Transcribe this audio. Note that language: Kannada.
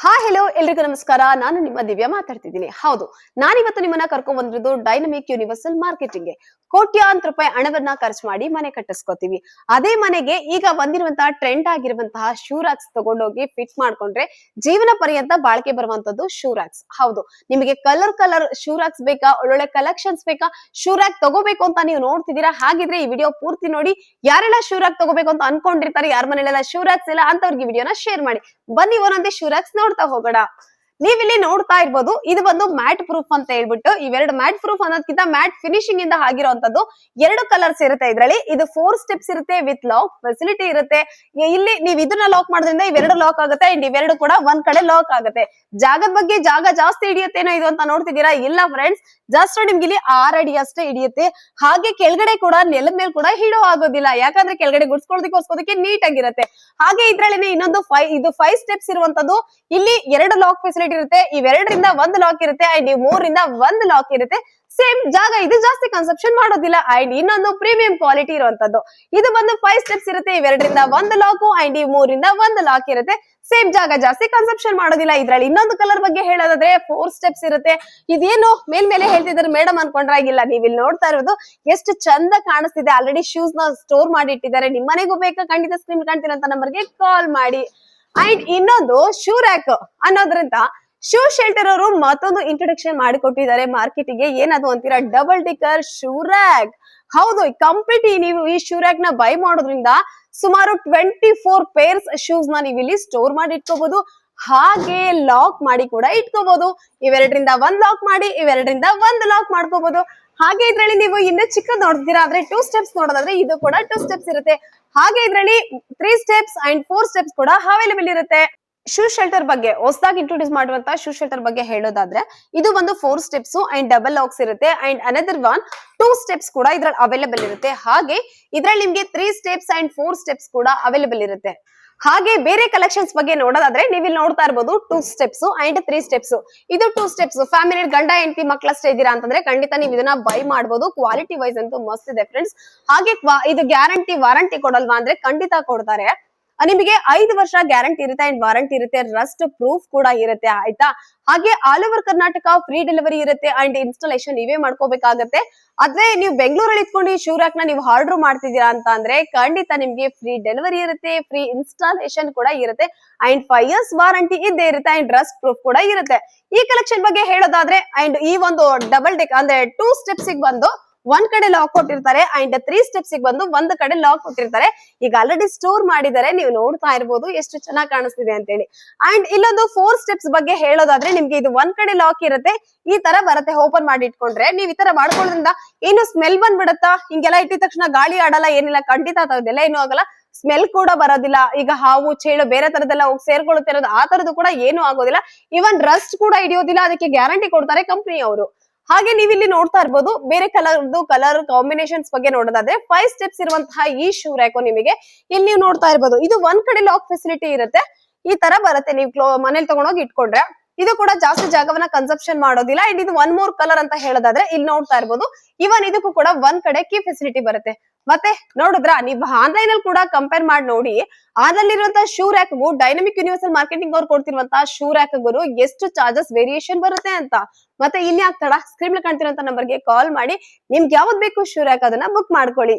ಹಾ ಹೆಲೋ ಎಲ್ರಿಗೂ ನಮಸ್ಕಾರ. ನಾನು ನಿಮ್ಮ ದಿವ್ಯಾ ಮಾತಾಡ್ತಿದ್ದೀನಿ. ಹೌದು, ನಾನಿವತ್ತು ನಿಮ್ಮನ್ನ ಕರ್ಕೊಂಡ್ ಬಂದಿರೋದು ಡೈನಮಿಕ್ ಯೂನಿವರ್ಸಲ್ ಮಾರ್ಕೆಟಿಂಗ್ ಕೋಟ್ಯಾಂತರ ರೂಪಾಯಿ ಹಣವನ್ನ ಖರ್ಚು ಮಾಡಿ ಮನೆ ಕಟ್ಟಿಸ್ಕೋತೀವಿ. ಅದೇ ಮನೆಗೆ ಈಗ ಬಂದಿರುವಂತಹ ಟ್ರೆಂಡ್ ಆಗಿರುವಂತಹ ಶೂರಾಕ್ಸ್ ತಗೊಂಡೋಗಿ ಫಿಟ್ ಮಾಡ್ಕೊಂಡ್ರೆ ಜೀವನ ಪರ್ಯಂತ ಬಾಳಿಕೆ ಬರುವಂತದ್ದು ಶೂರಾಕ್ಸ್ ಹೌದು, ನಿಮಗೆ ಕಲರ್ ಕಲರ್ ಶೂರಾಕ್ಸ್ ಬೇಕಾ? ಒಳ್ಳೊಳ್ಳೆ ಕಲೆಕ್ಷನ್ಸ್ ಬೇಕಾ? ಶೂರಾಕ್ ತಗೋಬೇಕು ಅಂತ ನೀವು ನೋಡ್ತಿದ್ದೀರಾ? ಹಾಗಿದ್ರೆ ಈ ವಿಡಿಯೋ ಪೂರ್ತಿ ನೋಡಿ. ಯಾರೆಲ್ಲ ಶೂರಾಕ್ ತಗೋಬೇಕು ಅಂತ ಅನ್ಕೊಂಡಿರ್ತಾರೆ, ಯಾರ ಮನೆಯಲ್ಲೆಲ್ಲ ಶೂರಾಕ್ಸ್ ಇಲ್ಲ ಅಂತವ್ರಿಗೆ ವಿಡಿಯೋನ ಶೇರ್ ಮಾಡಿ. ಬನ್ನಿ, ಒಂದೊಂದೇ ಶೂರಾಕ್ಸ್ ನೋಡ್ತಾ ಹೋಗೋಣ ನೀವಿಲ್ಲಿ ನೋಡ್ತಾ ಇರ್ಬೋದು, ಇದು ಒಂದು ಮ್ಯಾಟ್ ಪ್ರೂಫ್ ಅಂತ ಹೇಳ್ಬಿಟ್ಟು, ಇವೆರಡು ಮ್ಯಾಟ್ ಪ್ರೂಫ್ ಅನ್ನೋದಕ್ಕಿಂತ ಮ್ಯಾಟ್ ಫಿನಿಶಿಂಗ್ ಇಂದ ಆಗಿರುವಂತದ್ದು ಎರಡು ಕಲರ್ಸ್ ಇರುತ್ತೆ ಇದ್ರಲ್ಲಿ. ಇದು ಫೋರ್ ಸ್ಟೆಪ್ಸ್ ಇರುತ್ತೆ ವಿತ್ ಲಾಕ್ ಫೆಸಿಲಿಟಿ ಇರುತ್ತೆ. ಇಲ್ಲಿ ನೀವು ಇದನ್ನ ಲಾಕ್ ಮಾಡೋದ್ರಿಂದ ಇವೆರಡು ಲಾಕ್ ಆಗುತ್ತೆ ಅಂಡ್ ಇವೆರಡು ಕೂಡ ಒಂದ್ ಕಡೆ ಲಾಕ್ ಆಗುತ್ತೆ. ಜಾಗದ ಬಗ್ಗೆ ಜಾಗ ಜಾಸ್ತಿ ಹಿಡಿಯುತ್ತೇನೋ ಇದು ಅಂತ ನೋಡ್ತಿದ್ದೀರಾ? ಇಲ್ಲ ಫ್ರೆಂಡ್ಸ್ ಜಸ್ಟ್ ನಿಮ್ಗೆ ಇಲ್ಲಿ ಆರ್ ಅಡಿ ಅಷ್ಟೇ ಹಿಡಿಯುತ್ತೆ. ಹಾಗೆ ಕೆಳಗಡೆ ಕೂಡ ನೆಲದ ಮೇಲೆ ಕೂಡ ಹಿಡೋ ಆಗೋದಿಲ್ಲ. ಯಾಕಂದ್ರೆ ಕೆಳಗಡೆ ಗುಡ್ಸ್ಕೊಳ್ಳೋದಕ್ಕೆ ನೀಟ್ ಆಗಿರುತ್ತೆ. ಹಾಗೆ ಇದ್ರಲ್ಲಿ ಇನ್ನೊಂದು ಫೈ ಇದು ಫೈವ್ ಸ್ಟೆಪ್ಸ್ ಇರುವಂತದ್ದು ಇಲ್ಲಿ ಎರಡು ಲಾಕ್ ಫೆಸಿಲಿಟಿ ಇರುತ್ತೆ ಇವೆರಡರಿಂದ ಒಂದ್ ಲಾಕ್ ಇರುತ್ತೆ ಅಂಡ್ ಈ ಮೂರರಿಂದ ಒಂದ್ ಲಾಕ್ ಇರುತ್ತೆ. ಸೇಮ್ ಜಾಗ, ಇದು ಜಾಸ್ತಿ ಕನ್ಸಪ್ಷನ್ ಮಾಡೋದಿಲ್ಲ. ಅಂಡ್ ಇನ್ನೊಂದು ಪ್ರೀಮಿಯಂ ಕ್ವಾಲಿಟಿ ಇರುವಂತದ್ದು. ಇದು ಬಂದು ಫೈವ್ ಸ್ಟೆಪ್ಸ್ ಇರುತ್ತೆ ಇವೆರಡರಿಂದ ಒಂದು ಲಾಕು ಅಂಡ್ ಈ ಮೂರಿಂದ ಒಂದು ಲಾಕ್ ಇರುತ್ತೆ. ಸೇಮ್ ಜಾಗ, ಜಾಸ್ತಿ ಕನ್ಸಪ್ಷನ್ ಮಾಡೋದಿಲ್ಲ. ಇದ್ರಲ್ಲಿ ಇನ್ನೊಂದು ಕಲರ್ ಬಗ್ಗೆ ಹೇಳೋದಾದ್ರೆ ಫೋರ್ ಸ್ಟೆಪ್ಸ್ ಇರುತ್ತೆ. ಇದೇನು ಮೇಲ್ಮೇಲೆ ಹೇಳ್ತಿದ್ದಾರೆ ಮೇಡಮ್ ಅನ್ಕೊಂಡ್ರಾಗಿಲ್ಲ ನೀವು ಇಲ್ಲಿ ನೋಡ್ತಾ ಇರೋದು ಎಷ್ಟು ಚಂದ ಕಾಣಿಸ್ತಿದೆ. ಆಲ್ರೆಡಿ ಶೂಸ್ನ ಸ್ಟೋರ್ ಮಾಡಿ ಇಟ್ಟಿದ್ದಾರೆ. ನಿಮ್ಮನೆಗೂ ಬೇಕಾ? ಖಂಡಿತ ಸ್ಕ್ರೀನ್ ಕಾಣ್ತೀರಂತ ನಂಬರ್ಗೆ ಕಾಲ್ ಮಾಡಿ. ಅಂಡ್ ಇನ್ನೊಂದು ಶೂ ರ್ಯಾಕ್ ಅನ್ನೋದ್ರಿಂದ ಶೂ ಶೆಲ್ಟರ್ ಅವರು ಮತ್ತೊಂದು ಇಂಟ್ರೊಡಕ್ಷನ್ ಮಾಡಿಕೊಟ್ಟಿದ್ದಾರೆ ಮಾರ್ಕೆಟಿಗೆ. ಏನದು ಅಂತೀರಾ? ಡಬಲ್ ಟಿಕರ್ ಶೂ ರ್ಯಾಕ್ ಹೌದು ಕಂಪ್ಲೀಟ್ ನೀವು ಈ ಶೂ ರ್ಯಾಕ್ನ ಬೈ ಮಾಡೋದ್ರಿಂದ ಸುಮಾರು ಟ್ವೆಂಟಿ ಫೋರ್ ಪೇರ್ಸ್ ಶೂಸ್ನ ನೀವು ಇಲ್ಲಿ ಸ್ಟೋರ್ ಮಾಡಿ ಇಟ್ಕೋಬಹುದು ಹಾಗೆ ಲಾಕ್ ಮಾಡಿ ಕೂಡ ಇಟ್ಕೋಬಹುದು ಇವೆರಡರಿಂದ ಒಂದ್ ಲಾಕ್ ಮಾಡಿ, ಇವೆರಡರಿಂದ ಒಂದ್ ಲಾಕ್ ಮಾಡ್ಕೋಬಹುದು ಹಾಗೆ ಇದ್ರಲ್ಲಿ ನೀವು ಇನ್ನೂ ಚಿಕ್ಕ ನೋಡ್ತೀರಾ ಆದ್ರೆ ಟೂ ಸ್ಟೆಪ್ಸ್ ನೋಡೋದಾದ್ರೆ ಇದು ಕೂಡ ಟೂ ಸ್ಟೆಪ್ಸ್ ಇರುತ್ತೆ. ಹಾಗೆ ಇದರಲ್ಲಿ three steps and four steps ಕೂಡ ಅವೈಲೇಬಲ್ ಇರುತ್ತೆ. ಶೂ ಶೆಲ್ಟರ್ ಬಗ್ಗೆ, ಹೊಸದಾಗಿ ಇಂಟ್ರೊಡ್ಯೂಸ್ ಮಾಡುವಂತ ಶೂ ಶೆಲ್ಟರ್ ಬಗ್ಗೆ ಹೇಳೋದಾದ್ರೆ, ಇದು ಒಂದು four steps and double locks ಇರುತ್ತೆ. And another one two steps ಕೂಡ ಇದ್ರಲ್ಲಿ ಅವೈಲೇಬಲ್ ಇರುತ್ತೆ. ಹಾಗೆ, ಇದ್ರಲ್ಲಿ ನಿಮ್ಗೆ three steps and four steps ಕೂಡ ಅವೈಲೇಬಲ್ ಇರುತ್ತೆ. ಹಾಗೆ ಬೇರೆ ಕಲೆಕ್ಷನ್ಸ್ ಬಗ್ಗೆ ನೋಡೋದಾದ್ರೆ ನೀವು ಇಲ್ಲಿ ನೋಡ್ತಾ ಇರ್ಬೋದು two steps and three steps ಇದು ಟೂ ಸ್ಟೆಪ್ಸ್ ಫ್ಯಾಮಿಲಿ ಗಂಡ, ಹೆಂಡತಿ ಮಕ್ಕಳಷ್ಟೇ ಇದ್ದೀರಾ ಅಂತಂದ್ರೆ ಖಂಡಿತ ನೀವು ಇದನ್ನ ಬೈ ಮಾಡಬಹುದು ಕ್ವಾಲಿಟಿ ವೈಸ್ ಅಂತೂ ಮಸ್ತ್ ಇದೆ ಫ್ರೆಂಡ್ಸ್ ಹಾಗೆ ಇದು ಗ್ಯಾರಂಟಿ ವಾರಂಟಿ ಕೊಡಲ್ವಾ ಅಂದ್ರೆ ಖಂಡಿತ ಕೊಡ್ತಾರೆ. ನಿಮಗೆ ಐದು ವರ್ಷ ಗ್ಯಾರಂಟಿ ಇರುತ್ತೆ ಅಂಡ್ ವಾರಂಟಿ ಇರುತ್ತೆ, ರಸ್ಟ್ ಪ್ರೂಫ್ ಕೂಡ ಇರುತ್ತೆ, ಆಯ್ತಾ? ಹಾಗೆ all over Karnataka free delivery ಇರುತ್ತೆ ಅಂಡ್ ಇನ್ಸ್ಟಾಲೇಷನ್ ನೀವೇ ಮಾಡ್ಕೋಬೇಕಾಗತ್ತೆ. ಆದ್ರೆ ನೀವು ಬೆಂಗಳೂರಲ್ಲಿ ಇಟ್ಕೊಂಡು ಈ ನ ನೀವು ಆರ್ಡರ್ ಮಾಡ್ತಿದ್ದೀರಾ ಅಂತ ಅಂದ್ರೆ ಖಂಡಿತ ನಿಮ್ಗೆ ಫ್ರೀ ಡೆಲಿವರಿ ಇರುತ್ತೆ ಫ್ರೀ ಇನ್ಸ್ಟಾಲೇಷನ್ ಕೂಡ ಇರುತ್ತೆ ಅಂಡ್ ಫೈವ್ ಇಯರ್ಸ್ ವಾರಂಟಿ ಇದ್ದೇ ಇರುತ್ತೆ ಅಂಡ್ ರಸ್ಟ್ ಪ್ರೂಫ್ ಕೂಡ ಇರುತ್ತೆ. ಈ ಕಲೆಕ್ಷನ್ ಬಗ್ಗೆ ಹೇಳೋದಾದ್ರೆ, ಅಂಡ್ ಈ ಒಂದು ಡಬಲ್ ಡೆಕ್ ಅಂದ್ರೆ ಟೂ ಸ್ಟೆಪ್ಸ್ ಬಂದು ಒಂದ್ ಕಡೆ ಲಾಕ್ ಕೊಟ್ಟಿರ್ತಾರೆ ಅಂಡ್ ತ್ರೀ ಸ್ಟೆಪ್ಸ್ ಬಂದು ಒಂದ್ ಕಡೆ ಲಾಕ್ ಕೊಟ್ಟಿರ್ತಾರೆ. ಈಗ ಆಲ್ರೆಡಿ ಸ್ಟೋರ್ ಮಾಡಿದ್ದಾರೆ ನೀವು ನೋಡ್ತಾ ಇರ್ಬೋದು ಎಷ್ಟು ಚೆನ್ನಾಗಿ ಕಾಣಿಸ್ತಿದೆ ಅಂತೇಳಿ. ಅಂಡ್ ಇಲ್ಲೊಂದು ಫೋರ್ ಸ್ಟೆಪ್ಸ್ ಬಗ್ಗೆ ಹೇಳೋದಾದ್ರೆ ನಿಮ್ಗೆ ಇದು ಒಂದ್ ಕಡೆ ಲಾಕ್ ಇರುತ್ತೆ, ಈ ತರ ಬರುತ್ತೆ ಓಪನ್ ಮಾಡಿ ಇಟ್ಕೊಂಡ್ರೆ. ನೀವ್ ಈ ತರ ಮಾಡ್ಕೊಳ್ಳೋದ್ರಿಂದ ಏನು ಸ್ಮೆಲ್ ಬಂದ್ಬಿಡತ್ತಾ? ಹಿಂಗೆಲ್ಲ ಇಟ್ಟಿದ ತಕ್ಷಣ ಗಾಳಿ ಆಡಲ್ಲ, ಏನಿಲ್ಲ, ಖಂಡಿತ ಅದೆಲ್ಲ ಏನು ಆಗಲ್ಲ. ಸ್ಮೆಲ್ ಕೂಡ ಬರೋದಿಲ್ಲ. ಈಗ ಹಾವು, ಚೇಳು ಬೇರೆ ತರದೆಲ್ಲ ಹೋಗಿ ಸೇರ್ಕೊಳ್ಳುತ್ತೆ ಇರೋದು ಆ ತರದ್ದು ಕೂಡ ಏನು ಆಗೋದಿಲ್ಲ. ಇವನ್ ರಸ್ಟ್ ಕೂಡ ಹಿಡಿಯೋದಿಲ್ಲ, ಅದಕ್ಕೆ ಗ್ಯಾರಂಟಿ ಕೊಡ್ತಾರೆ ಕಂಪನಿ ಅವರು. ಹಾಗೆ ನೀವು ಇಲ್ಲಿ ನೋಡ್ತಾ ಇರ್ಬೋದು, ಬೇರೆ ಕಲರ್ ಕಲರ್ ಕಾಂಬಿನೇಷನ್ಸ್ ಬಗ್ಗೆ ನೋಡೋದಾದ್ರೆ ಫೈವ್ ಸ್ಟೆಪ್ಸ್ ಇರುವಂತಹ ಈ ಶೂ ರ್ಯಾಕು ನಿಮಗೆ ಇಲ್ಲಿ ನೀವು ನೋಡ್ತಾ ಇರ್ಬೋದು. ಇದು ಒಂದ್ ಕಡೆ ಲಾಕ್ ಫೆಸಿಲಿಟಿ ಇರುತ್ತೆ. ಈ ತರ ಬರುತ್ತೆ. ನೀವು ಕ್ಲೋ ಮನೇಲಿ ತಗೊಂಡೋಗಿ ಇಟ್ಕೊಂಡ್ರೆ ಇದು ಕೂಡ ಜಾಸ್ತಿ ಜಾಗವನ್ನ ಕನ್ಸಪ್ಷನ್ ಮಾಡೋದಿಲ್ಲ. ಅಂಡ್ ಇದು ಒನ್ ಮೋರ್ ಕಲರ್ ಅಂತ ಹೇಳೋದಾದ್ರೆ ಇಲ್ಲಿ ನೋಡ್ತಾ ಇರ್ಬೋದು. ಇವನ್ ಇದಕ್ಕೂ ಕೂಡ ಒಂದ್ ಕಡೆ ಕೀ ಫೆಸಿಲಿಟಿ ಬರುತ್ತೆ. ಮತ್ತೆ ನೋಡಿದ್ರ, ನೀವು ಆನ್ಲೈನ್ ಅಲ್ಲಿ ಕೂಡ ಕಂಪೇರ್ ಮಾಡಿ ನೋಡಿ. ಅದ್ರಲ್ಲಿರುವಂತಹ ಶೂ ರ್ಯಾಕ್ಗೂ ಡೈನಮಿಕ್ ಯೂನಿವರ್ಸಲ್ ಮಾರ್ಕೆಟಿಂಗ್ ಅವ್ರು ಕೊಡ್ತಿರುವಂತಹ ಶೂ ರ್ಯಾಕ್ಗೂ ಎಷ್ಟು ಚಾರ್ಜಸ್ ವೇರಿಯೇಷನ್ ಬರುತ್ತೆ ಅಂತ. ಮತ್ತೆ ಇನ್ಯಾಕ್ ತಡ? ಸ್ಕ್ರೀನ್ ಕಾಣ್ತಿರೋಂತ ನಂಬರ್ಗೆ ಕಾಲ್ ಮಾಡಿ. ನಿಮ್ಗೆ ಯಾವ್ದು ಬೇಕು ಶೂ ರ್ಯಾಕ್ ಅದನ್ನ ಬುಕ್ ಮಾಡ್ಕೊಳ್ಳಿ.